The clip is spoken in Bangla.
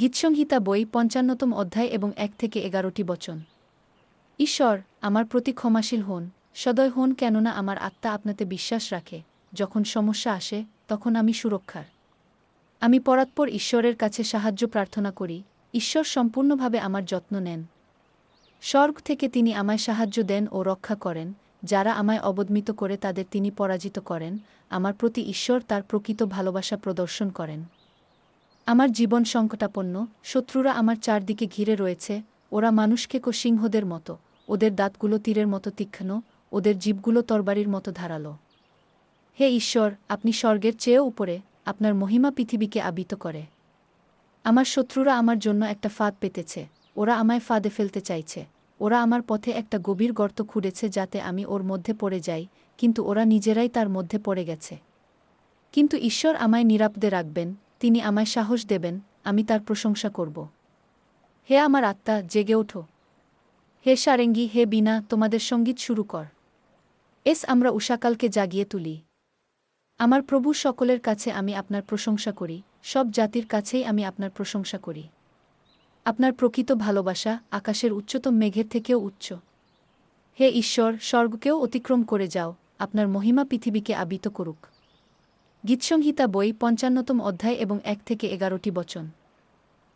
গীতসংহিতা বই পঞ্চান্নতম অধ্যায় এবং এক থেকে এগারোটি বচন। ঈশ্বর, আমার প্রতি ক্ষমাশীল হন। সদয় হন কেননা আমার আত্মা আপনাতে বিশ্বাস রাখে। যখন সমস্যা আসে, তখন আমি সুরক্ষার। আমি পরাৎপর ঈশ্বরের কাছে সাহায্য প্রার্থনা করি। ঈশ্বর সম্পূর্ণভাবে আমার যত্ন নেন। স্বর্গ থেকে তিনি আমায় সাহায্য দেন ও রক্ষা করেন। যারা আমায় অবদমিত করে তাদের তিনি পরাজিত করেন। আমার প্রতি ঈশ্বর তার প্রকৃত ভালোবাসা প্রদর্শন করেন। আমার জীবন সংকটাপন্ন, শত্রুরা আমার চারদিকে ঘিরে রয়েছে, ওরা মানুষকে কো সিংহদের মতো, ওদের দাঁতগুলো তীরের মতো তীক্ষ্ণ, ওদের জীবগুলো তরবারির মতো ধারালো। হে ঈশ্বর, আপনি স্বর্গের চেয়েও উপরে, আপনার মহিমা পৃথিবীকে আবিত করে। আমার শত্রুরা আমার জন্য একটা ফাঁদ পেতেছে, ওরা আমায় ফাঁদে ফেলতে চাইছে, ওরা আমার পথে একটা গভীর গর্ত খুঁড়েছে যাতে আমি ওর মধ্যে পড়ে যাই, কিন্তু ওরা নিজেরাই তার মধ্যে পড়ে গেছে। কিন্তু ঈশ্বর আমায় নিরাপদে রাখবেন তিনি আমায় সাহস দেবেন, আমি তার প্রশংসা করব। হে আমার আত্মা, জেগে ওঠো। হে সারেঙ্গি, হে বিনা তোমাদের সংগীত শুরু কর। এস আমরা উষাকালকে জাগিয়ে তুলি। আমার প্রভু সকলের কাছে আমি আপনার প্রশংসা করি, সব জাতির কাছেই আমি আপনার প্রশংসা করি। আপনার প্রকৃত ভালোবাসা আকাশের উচ্চতম মেঘের থেকেও উচ্চ। হে ঈশ্বর, স্বর্গকেও অতিক্রম করে যাও, আপনার মহিমা পৃথিবীকে আবিত করুক। গীতসংহিতা বই পঞ্চান্নতম অধ্যায় এবং এক থেকে এগারোটি বচন।